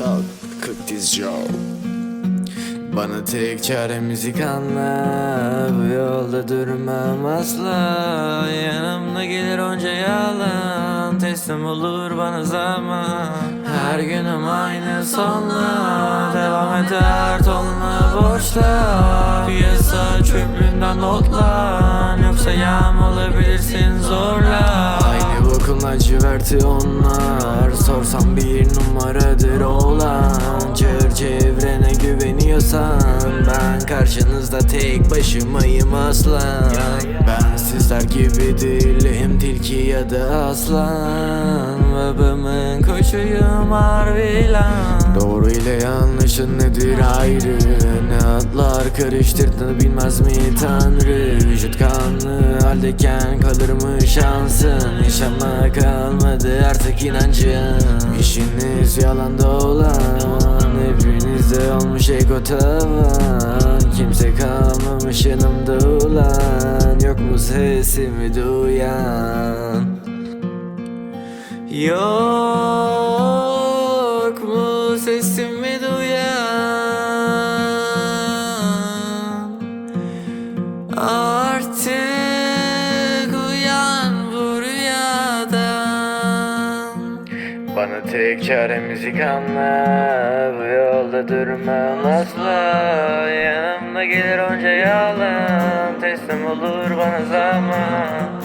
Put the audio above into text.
Aziz Joe Bana tek çare müzik anla. Bu yolda durmam asla. Yanımda gelir onca yalan. Teslim olur bana zaman. Her günüm aynı sonla. Devam eder tonla borçla Piyasa çöplüğünden notlan Yoksa yağm bokun laciverti onlar. Sorsam bir numaradır olan. Çığır çevrene güveniyorsan. Ben karşınızda tek başımayım aslan. Ben sizler gibi değilim tilki ya da aslan. Babamın koçuyum harbi lan. Doğru ile yanlışın nedir ayrı? Ne atlar karıştırdığını bilmez mi tanrı? Vücut kanlı haldeyken kalır mı şansın. Yaşama kalmadı artık inancın. İşiniz yalanda olan Hepinizde olmuş ego tavan. Kimse kalmamış yanımda ulan Yok mu sesimi duyan? Yok Bana tek çare müzik anla Bu yolda durmam asla. Yanımda gelir onca yalan. Teslim olur bana zaman